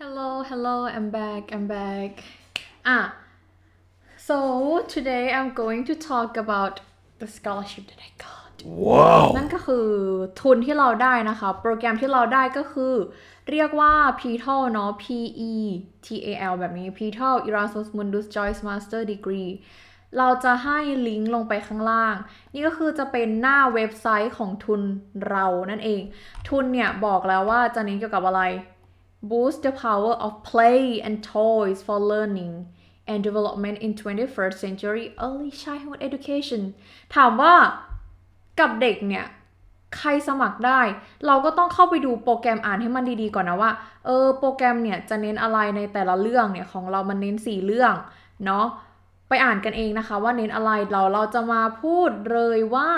Hello, hello, I'm back, I'm back. Ah, so today I'm going to talk about the scholarship that I got. Wow. นั่นก็คือทุนที่เราได้นะคะ โปรแกรมที่เราได้ก็คือ เรียกว่า PTAL เนาะ P E T A L แบบนี้ PTAL Erasmus Mundus Joyce Master Degree เราจะให้ลิงก์ลงไปข้างล่าง นี่ก็คือจะเป็นหน้าเว็บไซต์ของทุนเรานั่นเอง ทุนเนี่ยบอกแล้วว่าจะเน้นเกี่ยวกับอะไร boost the power of play and toys for learning and development in 21st century early childhood education ถามว่ากับเด็กเนี่ย ใครสมัครได้ เราก็ต้องเข้าไปดูโปรแกรมอ่านให้มันดีๆก่อนนะว่า เออ โปรแกรมเนี่ย จะเน้นอะไรในแต่ละเรื่องเนี่ย ของเรามันเน้น 4 เรื่องเนาะไปอ่านกันเองนะคะว่าเน้นอะไรเราเราจะมาพูดเลยว่า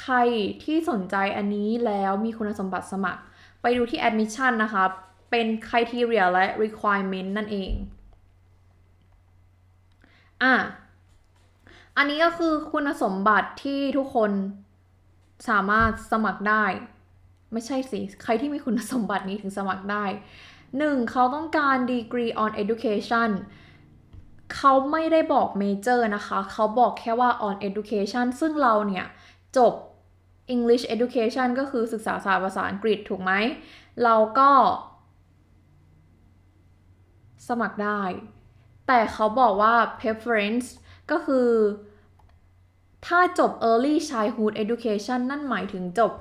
ใครที่สนใจอันนี้แล้วมีคุณสมบัติสมัคร ไปดูที่ admission นะคะ เป็น criteria และ requirement นั่นเอง อะ อันนี้ก็คือคุณสมบัติที่ทุกคนสามารถสมัครได้ ไม่ใช่สิ ใครที่มีคุณสมบัตินี้ถึงสมัครได้ 1. เขาต้องการ degree on education เขาไม่ได้บอกเมเจอร์นะคะ เขาบอกแค่ว่า on education ซึ่งเราเนี่ย จบ English education ก็คือศึกษาศาสตร์ภาษาอังกฤษถูกไหม เราก็ สมัครได้ แต่เขาบอกว่า preference ก็คือ ถ้าจบ early childhood education นั่นหมายถึงจบ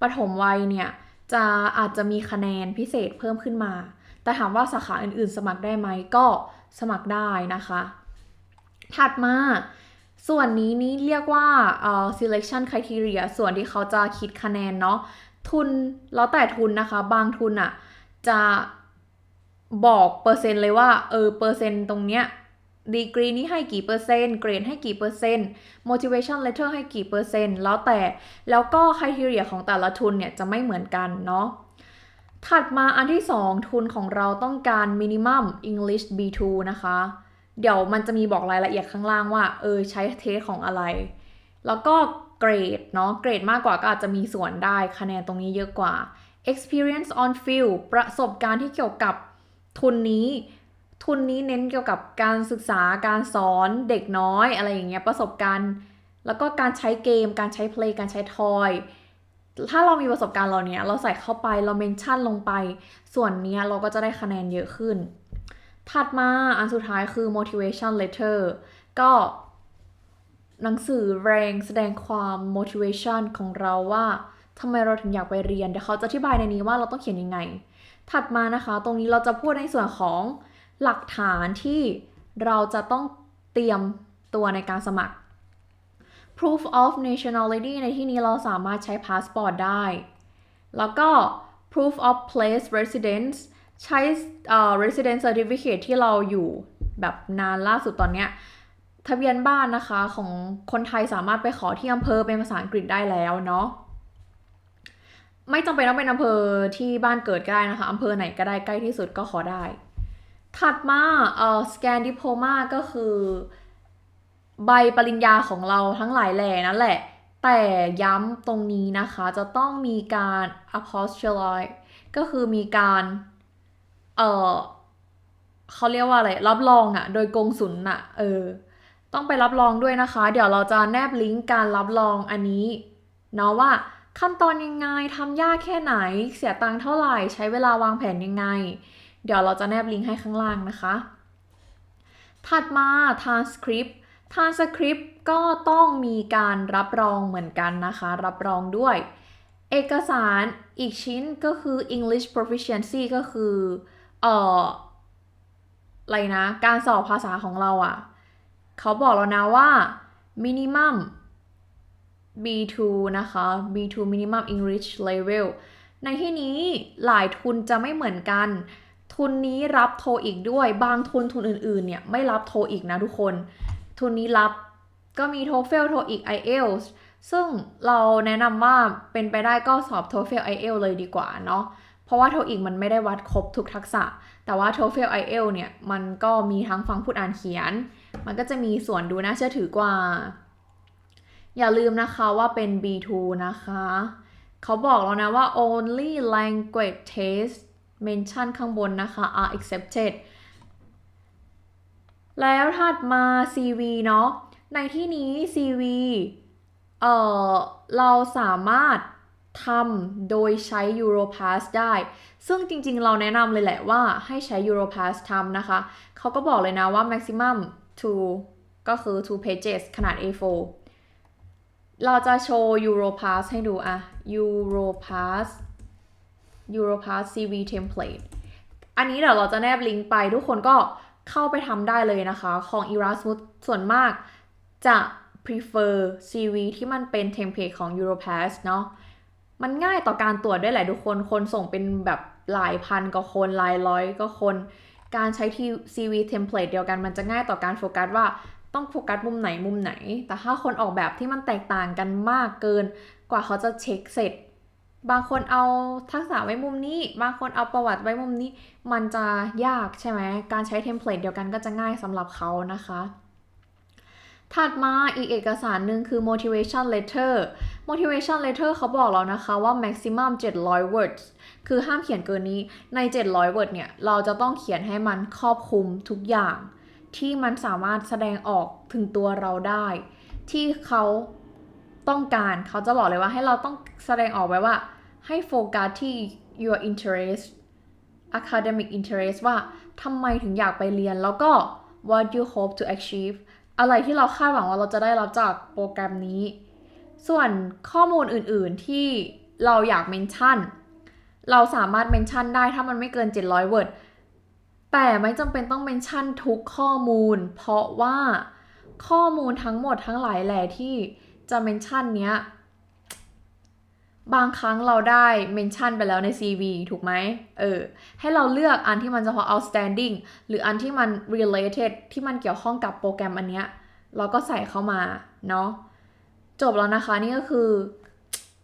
ปฐมวัยเนี่ย จะอาจจะมีคะแนนพิเศษเพิ่มขึ้นมา แต่ถามว่าสาขาอื่นๆ สมัครได้ไหมก็สมัครได้นะคะ ถัดมาส่วนนี้นี่เรียกว่าเอ่อ selection criteria ส่วนที่เขาจะคิดคะแนนเนาะทุนแล้วแต่ทุนนะคะ บางทุนอะจะ บอกเปอร์เซ็นต์เลยว่าเออเปอร์เซ็นต์ตรงเนี้ยดีกรีนี้ให้กี่เปอร์เซ็นต์เกรดให้กี่เปอร์เซ็นต์ motivation letter ให้กี่เปอร์เซ็นต์ แล้วแต่แล้วก็ criteria ของแต่ละทุนเนี่ยจะไม่เหมือนกันเนาะถัดมาอันที่ 2 ทุนของเราต้องการ minimum English B2 นะคะ เดี๋ยวมันจะมีบอกรายละเอียดข้างล่างว่า เออใช้เทสของอะไร แล้วก็เกรดเนาะเกรดมากกว่าก็อาจจะมีส่วนได้คะแนนตรงนี้เยอะกว่า experience on field ประสบการณ์ที่เกี่ยวกับ ทุนนี้ทุนนี้เน้นเกี่ยวกับการศึกษาการสอนเด็กน้อยอะไรอย่างเงี้ยประสบการณ์ แล้วก็การใช้เกม การใช้เพลงการใช้ทอยถ้าเรามีประสบการณ์เราเนี้ยเราใส่เข้าไปเราเมนชั่นลงไป ส่วนเนี้ยเราก็จะได้คะแนนเยอะขึ้น ถัดมาอันสุดท้ายคือ motivation letter ก็หนังสือแรงแสดงความ motivation ของเราว่าทำไมเราถึงอยากไปเรียนเดี๋ยวเขาจะอธิบายในนี้ว่าเราต้องเขียนยังไง ถัดมานะคะ ตรงนี้เราจะพูดในส่วนของหลักฐานที่เราจะต้องเตรียมตัวในการสมัคร proof of nationality ในที่นี้เราสามารถใช้พาสปอร์ตได้ แล้วก็ proof of place residence ใช้เอ่อ residence certificate ที่เราอยู่แบบนานล่าสุดตอนเนี้ย ทะเบียนบ้านนะคะของคนไทยสามารถไปขอที่อำเภอเป็นภาษาอังกฤษได้แล้วเนาะ ไม่จำเป็นต้องเป็นอำเภอที่บ้านเกิดก็ได้นะคะอำเภอไหนก็ได้ใกล้ที่สุดก็ขอได้ ถัดมาเอ่อ scan diploma ก็คือ ใบปริญญาของเราทั้งหลายแหล่นั่นแหละ แต่ย้ำตรงนี้นะคะจะต้องมีการ apostolize ก็คือมีการเอ่อเขาเรียกว่าอะไรรับรองอะโดยกงสุลอะเออต้องไปรับรองด้วยนะคะ เดี๋ยวเราจะแนบลิงก์การรับรองอันนี้เนาะว่า ขั้นตอนยังไงทำยากแค่ไหน เสียตังค์เท่าไหร่ ใช้เวลาวางแผนยังไง เดี๋ยวเราจะแนบลิงก์ให้ข้างล่างนะคะ ถัดมา transcript transcript ก็ต้องมีการรับรองเหมือนกันนะคะ รับรองด้วย เอกสารอีกชิ้นก็คือ English proficiency ก็คือเอ่ออะไรนะ การสอบภาษาของเราอะ่ะ เขาบอกแล้วนะว่า minimum B2 นะคะ B2 minimum English level ในที่นี้หลายทุนจะไม่เหมือนกัน ทุนนี้รับโทอีกด้วย บางทุนทุนอื่นๆ เนี่ยไม่รับโทอีกนะทุกคน ทุนนี้รับก็มี TOEFL TOEIC IELTS ซึ่งเราแนะนำว่าเป็นไปได้ก็สอบ TOEFL IELTS เลยดีกว่าเนาะ เพราะว่า TOEIC มันไม่ได้วัดครบทุกทักษะ แต่ว่า TOEFL IELTS เนี่ยมันก็มีทั้งฟังพูดอ่านเขียน มันก็จะมีส่วนดูน่าเชื่อถือกว่า อย่าลืมนะคะว่าเป็น B2 นะคะ เขาบอกแล้วนะว่า only language test mention ข้างบนนะคะ are accepted แล้วถัดมา CV เนาะ ในที่นี้ CV เอ่อ เราสามารถทำโดยใช้ Europass ได้ ซึ่งจริงๆ เราแนะนำเลยแหละว่าให้ใช้ Europass ทำนะคะ เขาก็บอกเลยนะว่า maximum two ก็คือ two pages ขนาด A4 เราจะโชว์ Europass ให้ดูอะ Europass Europass CV template อันนี้เดี๋ยวเราจะแนบลิงก์ไปทุกคนก็เข้าไปทำได้เลยนะคะ ของ Erasmus ส่วนมากจะ prefer CV ที่มันเป็นเทมเพลตของ Europass เนาะ มันง่ายต่อการตรวจด้วยแหละทุกคน คนส่งเป็นแบบหลายพันก็คนหลายร้อยก็คน การใช้ที่ CV template เดียวกันมันจะง่ายต่อการโฟกัสว่า ต้องโฟกัสมุมไหนมุมไหน แต่ถ้าคนออกแบบที่มันแตกต่างกันมากเกิน กว่าเขาจะเช็คเสร็จ บางคนเอาทักษะไว้มุมนี้ บางคนเอาประวัติไว้มุมนี้ มันจะยากใช่ไหม การใช้เทมเพลตเดียวกันก็จะง่ายสำหรับเขานะคะ ถัดมาอีกเอกสารหนึ่งคือ motivation letter motivation letter เขาบอกเรานะคะว่า maximum 700 words คือห้ามเขียนเกินนี้ ใน 700 words เนี่ย เราจะต้องเขียนให้มันครอบคลุมทุกอย่าง ที่มันสามารถแสดงออกถึงตัวเราได้ ที่เขาต้องการเขาจะบอกเลยว่าให้เราต้องแสดงออกไว้ว่าให้โฟกัสที่ your interest academic interest ว่าทำไมถึงอยากไปเรียน แล้วก็ what you hope to achieve อะไรที่เราคาดหวังว่าเราจะได้รับจากโปรแกรมนี้ ส่วนข้อมูลอื่นๆที่เราอยากเมนชั่น เราสามารถเมนชั่นได้ถ้ามันไม่เกิน 700 word แต่ไม่จำเป็นต้องเมนชั่นทุกข้อมูล เพราะว่าข้อมูลทั้งหมดทั้งหลายแหล่ที่จะเมนชั่นเนี้ย บางครั้งเราได้เมนชั่นไปแล้วใน CV ถูกไหมเออ ให้เราเลือกอันที่มันเฉพาะ outstanding หรืออันที่มัน related ที่มันเกี่ยวข้องกับโปรแกรมอันเนี้ย เราก็ใส่เข้ามา เนาะ จบแล้วนะคะนี่ก็คือ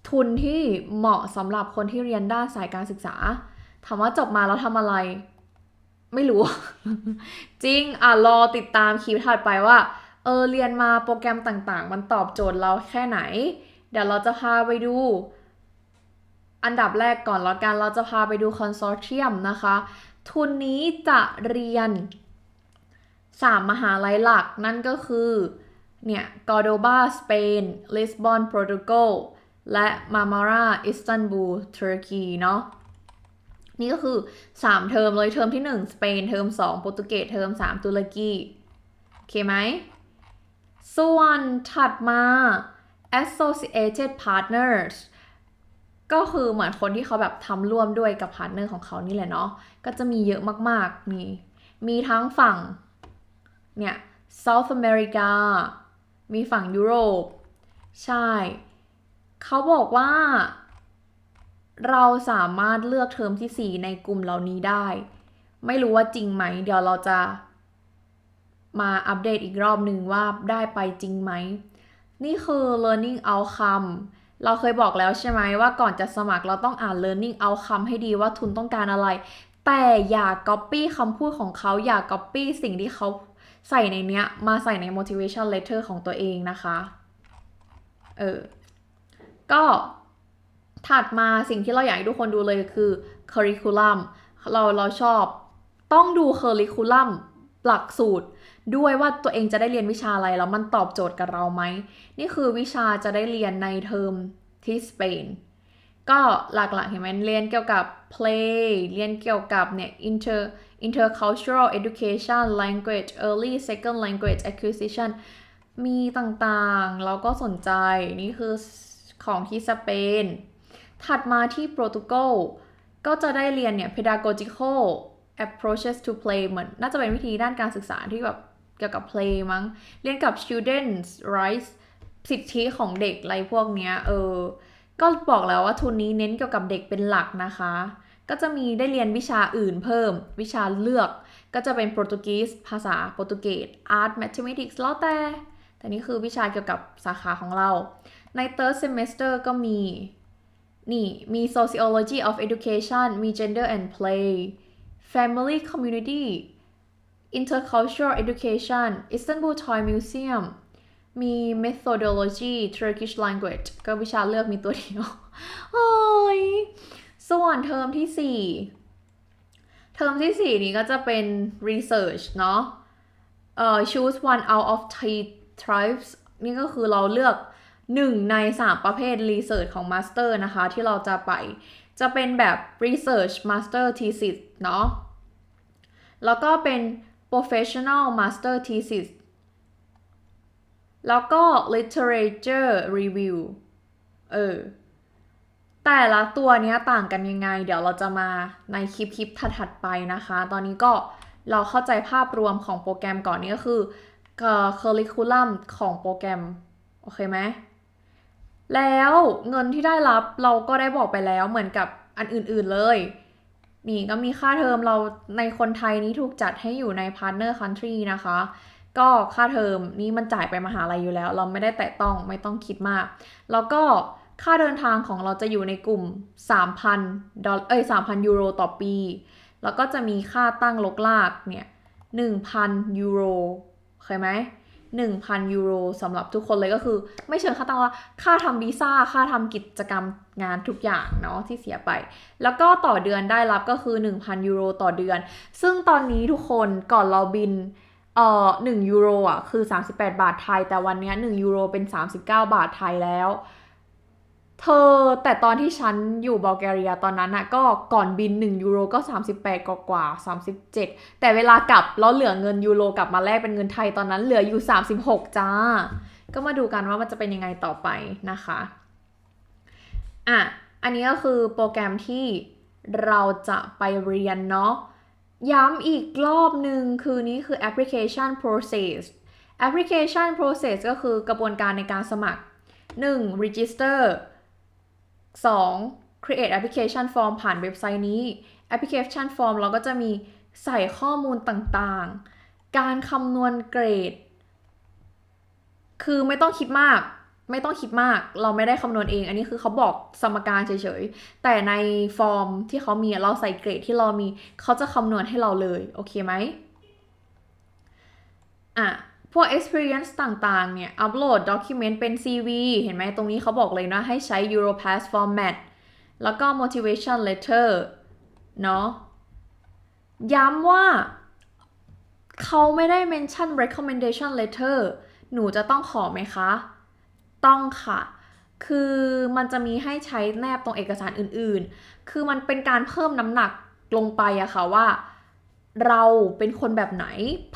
ทุนที่เหมาะสำหรับคนที่เรียนด้านสายการศึกษา ถามว่าจบมาแล้วทำอะไร ไม่รู้ จริงอะรอติดตามคลิปถัดไปว่าเออเรียนมาโปรแกรมต่างๆ มันตอบโจทย์เราแค่ไหน เดี๋ยวเราจะพาไปดู อันดับแรกก่อนแล้วกันเราจะพาไปดูคอนโซเทียมนะคะ ทุนนี้จะเรียน 3 มหาลัยหลักนั่นก็คือ เนี่ยกอร์โดบาสเปนลิสบอนโปรตุเกสและมามาราอิสตันบูลตุรกีเนาะ นี่ก็คือ 3 เทอมเลยเทอมที่1สเปนเทอม2โปรตุเกสเทอม3ตุรกีโอเคไหมส่วนถัดมา associated partners ก็คือเหมือนคนที่เขาแบบทำร่วมด้วยกับพาร์ทเนอร์ของเขานี่แหละเนาะ ก็จะมีเยอะมากๆ มีมีทั้งฝั่ง เนี่ย South America มีฝั่งยุโรป ใช่ เขาบอกว่า เราสามารถเลือกเทอมที่ 4 ในกลุ่มเหล่านี้ได้ ไม่รู้ว่าจริงไหม เดี๋ยวเราจะมาอัปเดตอีกรอบหนึ่งว่าได้ไปจริงไหม นี่คือ learning outcome เราเคยบอกแล้วใช่ไหมว่าก่อนจะสมัครเราต้องอ่าน learning outcome ให้ดีว่าทุนต้องการอะไร แต่อย่า copy คำพูดของเขาอย่า copy สิ่งที่เขาใส่ในเนี้ย มาใส่ใน motivation letter ของตัวเองนะคะ เออ ก็ ถัดมาสิ่งที่เราอยากให้ทุกคนดูเลยคือ curriculum เราเราชอบต้องดู curriculum หลักสูตร ด้วยว่าตัวเองจะได้เรียนวิชาอะไรแล้วมันตอบโจทย์กับเราไหม นี่คือวิชาจะได้เรียนในเทอมที่สเปนก็หลักๆเห็นไหมเรียนเกี่ยวกับ play เรียนเกี่ยวกับเนี่ย inter intercultural education language early second language acquisition มีต่างๆ เราก็สนใจ นี่คือของที่สเปน ถัดมาที่โปรตุเกสก็จะได้เรียนเนี่ย pedagogical approaches to play เหมือนน่าจะเป็นวิธีด้านการศึกษาที่แบบเกี่ยวกับ play มั้ง เรียนกับ students rights สิทธิของเด็กอะไรพวกเนี้ย เออ ก็บอกแล้วว่าทุนนี้เน้นเกี่ยวกับเด็กเป็นหลักนะคะ ก็จะมีได้เรียนวิชาอื่นเพิ่ม วิชาเลือก ก็จะเป็นโปรตุเกสภาษาโปรตุเกส art mathematics แล้วแต่ แต่นี่คือวิชาเกี่ยวกับสาขาของเรา ใน third semester ก็มี นี่มี sociology of education มี gender and play family community intercultural education Istanbul Toy Museum มี methodology Turkish language ก็วิชาเลือกมีตัวเดียวโอ้ยส่วนเทอมที่เทอมที่ 4 นี้ก็จะเป็น research เนาะเอ่อ choose one out of three types นี่ก็คือเราเลือก 1ใน 3 ประเภท research ของ master นะคะ ที่เราจะไปจะเป็นแบบ research master thesis เนาะแล้วก็เป็น professional master thesis แล้วก็ literature review เออ แต่ละตัวเนี้ยต่างกันยังไง เดี๋ยวเราจะมาในคลิปคลิปถัดๆไปนะคะ ตอนนี้ก็เราเข้าใจภาพรวมของโปรแกรมก่อนนี่ก็คือเคอร์ริคูลัมของโปรแกรม โอเคไหม แล้วเงินที่ได้รับเราก็ได้บอกไปแล้วเหมือนกับอันอื่นๆเลย นี่ก็มีค่าเทอมเราในคนไทยนี้ถูกจัดให้อยู่ใน partner country นะคะ ก็ค่าเทอมนี้มันจ่ายไปมหาลัยอยู่แล้ว เราไม่ได้แตะต้องไม่ต้องคิดมาก แล้วก็ค่าเดินทางของเราจะอยู่ในกลุ่ม 3,000ดอลเอ้ย3,000 ยูโรต่อปี แล้วก็จะมีค่าตั้งลกลากเนี่ย 1,000 ยูโรเคยไหม 1,000 ยูโรสำหรับทุกคนเลยก็คือ ไม่เชิงค่าตั้งว่าค่าทำวีซ่าค่าทำกิจกรรมงานทุกอย่างเนาะที่เสียไป แล้วก็ต่อเดือนได้รับก็คือ 1,000 ยูโรต่อเดือน ซึ่งตอนนี้ทุกคนก่อนเราบินเอ่อ1ยูโรอะคือ 38 บาทไทย แต่วันนี้1ยูโรเป็น 39 บาทไทยแล้ว เธอแต่ตอนที่ฉันอยู่บัลแกเรียตอนนั้นอะก็ก่อนบิน 1 ยูโรก็ 38 กว่ากว่า 37 แต่เวลากลับแล้วเหลือเงินยูโรกลับมาแลกเป็นเงินไทยตอนนั้นเหลืออยู่ 36 จ้า ก็มาดูกันว่ามันจะเป็นยังไงต่อไปนะคะอะอันนี้ก็คือโปรแกรมที่เราจะไปเรียนเนาะย้ำอีกรอบหนึ่งคือนี้คือ application process application process ก็คือกระบวนการในการสมัคร 1. register 2. create application form ผ่านเว็บไซต์นี้ application form เราก็จะมีใส่ข้อมูลต่างๆ การคำนวณเกรด คือไม่ต้องคิดมาก ไม่ต้องคิดมาก เราไม่ได้คำนวณเอง อันนี้คือเขาบอกสมการเฉยๆ แต่ในฟอร์มที่เขามีเราใส่เกรดที่เรามีเขาจะคำนวณให้เราเลย โอเคไหมอะ พวก experience ต่างๆ เนี่ย อัปโหลด document เป็น CV เห็นไหมตรงนี้เขาบอกเลยนะ ให้ใช้ Europass format แล้วก็ motivation letter เนาะ ย้ำว่าเขาไม่ได้ mention recommendation letter หนูจะต้องขอไหมคะ ต้องค่ะ คือมันจะมีให้ใช้แนบตรงเอกสารอื่นๆ คือมันเป็นการเพิ่มน้ำหนักลงไปอะค่ะว่า เราเป็นคนแบบไหน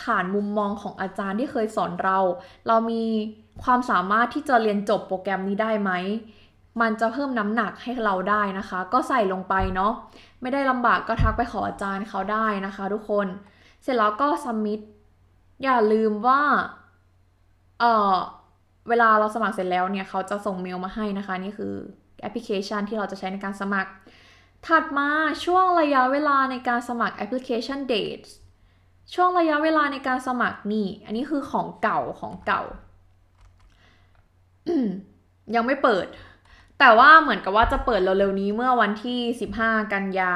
ผ่านมุมมองของอาจารย์ที่เคยสอนเรา เรามีความสามารถที่จะเรียนจบโปรแกรมนี้ได้ไหม มันจะเพิ่มน้ำหนักให้เราได้นะคะ ก็ใส่ลงไปเนาะไม่ได้ลำบากก็ทักไปขออาจารย์เขาได้นะคะทุกคน เสร็จแล้วก็ submit อย่าลืมว่าเออเวลาเราสมัครเสร็จแล้วเนี่ยเขาจะส่งเมลมาให้นะคะ นี่คือแอปพลิเคชันที่เราจะใช้ในการสมัคร ถัดมาช่วงระยะเวลาในการสมัครแอปพลิเคชัน dates ช่วงระยะเวลาในการสมัครนี่ อันนี้คือของเก่าของเก่า ยังไม่เปิด แต่ว่าเหมือนกับว่าจะเปิดเร็วๆนี้เมื่อวันที่ 15 กันยา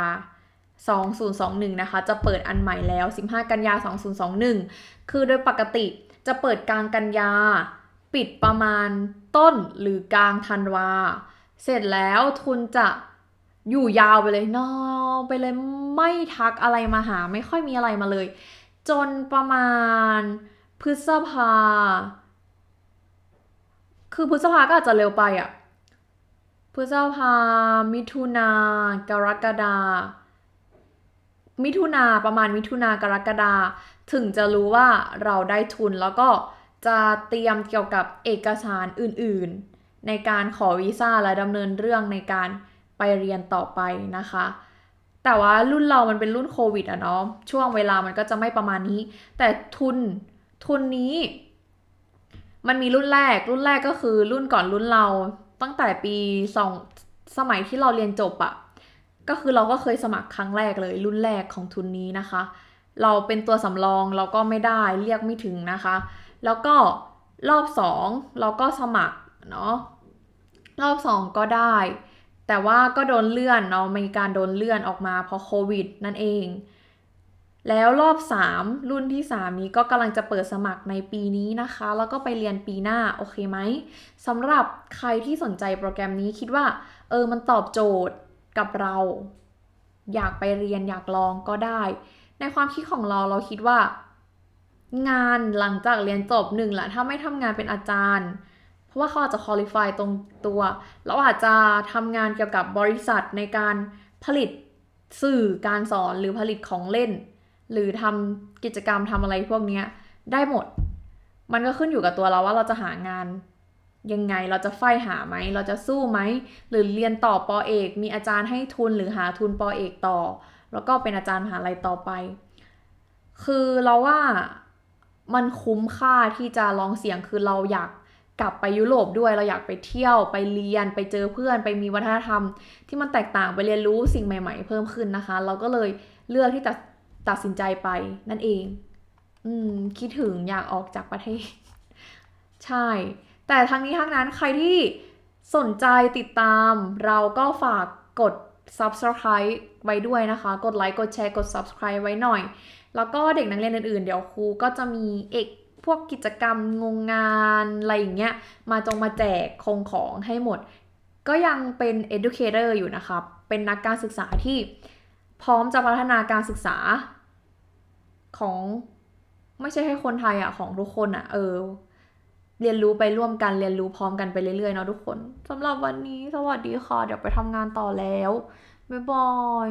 2021 นะคะ จะเปิดอันใหม่แล้ว 15 กันยา 2021 คือโดยปกติจะเปิดกลางกันยา ปิดประมาณต้นหรือกลางธันวา เสร็จแล้วทุนจะ อยู่ยาวไปเลยนาวไปเลยไม่ทักอะไรมาหา ไม่ค่อยมีอะไรมาเลย จนประมาณพฤษภา คือพฤษภาก็อาจจะเร็วไปอะพฤษภา มิถุนา กรกฎา มิถุนาประมาณมิถุนากรกฎาถึงจะรู้ว่าเราได้ทุนแล้วก็จะเตรียมเกี่ยวกับเอกสารอื่นๆ ในการขอวีซ่าและดำเนินเรื่องในการ เรียนต่อไปนะคะ แต่ว่ารุ่นเรามันเป็นรุ่นโควิดอะเนาะช่วงเวลามันก็จะไม่ประมาณนี้ แต่ทุนทุนนี้ มันมีรุ่นแรก รุ่นแรกก็คือรุ่นก่อนรุ่นเราตั้งแต่ปีสองสมัยที่เราเรียนจบอะก็คือเราก็เคยสมัครครั้งแรกเลย รุ่นแรกของทุนนี้นะคะ เราเป็นตัวสำรองเราก็ไม่ได้เรียกไม่ถึงนะคะ แล้วก็รอบสองเราก็สมัครเนาะรอบสองก็ได้ แต่ว่าก็โดนเลื่อนเนาะมีการโดนเลื่อนออกมาเพราะโควิดนั่นเอง แล้วรอบ 3 รุ่นที่ 3 นี้ก็กำลังจะเปิดสมัครในปีนี้นะคะ แล้วก็ไปเรียนปีหน้า โอเคไหมสำหรับใครที่สนใจโปรแกรมนี้คิดว่า เออมันตอบโจทย์กับเรา อยากไปเรียนอยากลองก็ได้ ในความคิดของเราเราคิดว่า งานหลังจากเรียนจบหนึ่งละถ้าไม่ทำงานเป็นอาจารย์ ราะว่าเขาอาจจะ qualify ตรงตัวเราอาจจะทำงานเกี่ยวกับบริษัทในการผลิตสื่อการสอนหรือผลิตของเล่น หรือทำกิจกรรมทำอะไรพวกเนี้ยได้หมด มันก็ขึ้นอยู่กับตัวเราว่าเราจะหางานยังไงเราจะไฟหาไหม เราจะสู้ไหม หรือเรียนต่อปอเอก มีอาจารย์ให้ทุนหรือหาทุนปอเอกต่อ แล้วก็เป็นอาจารย์มหาลัยต่อไป คือเราว่ามันคุ้มค่าที่จะลองเสี่ยงคือเราอยาก กลับไปยุโรปด้วยเราอยากไปเที่ยวไปเรียนไปเจอเพื่อนไปมีวัฒนธรรม ที่มันแตกต่างไปเรียนรู้สิ่งใหม่ ๆ เพิ่มขึ้นนะคะ เราก็เลยเลือกที่จะตัดสินใจไปนั่นเอง อืมคิดถึงอยากออกจากประเทศ ใช่ แต่ทั้งนี้ทั้งนั้นใครที่สนใจติดตาม เราก็ฝากกด subscribe ไว้ด้วยนะคะ กดไลค์กดแชร์กด subscribe ไว้หน่อย แล้วก็เด็กนักเรียนอื่นๆ เดี๋ยวครูก็จะมีเอก พวกกิจกรรมงงงานอะไรอย่างเงี้ยมาจงมาแจกคงของให้หมด ก็ยังเป็น educator อยู่นะครับ เป็นนักการศึกษาที่พร้อมจะพัฒนาการศึกษาของไม่ใช่แค่คนไทยอะของทุกคนอะเออ เรียนรู้ไปร่วมกันเรียนรู้พร้อมกันไปเรื่อยๆเนาะทุกคนสำหรับวันนี้สวัสดีค่ะ เดี๋ยวไปทำงานต่อแล้ว บ๊ายบาย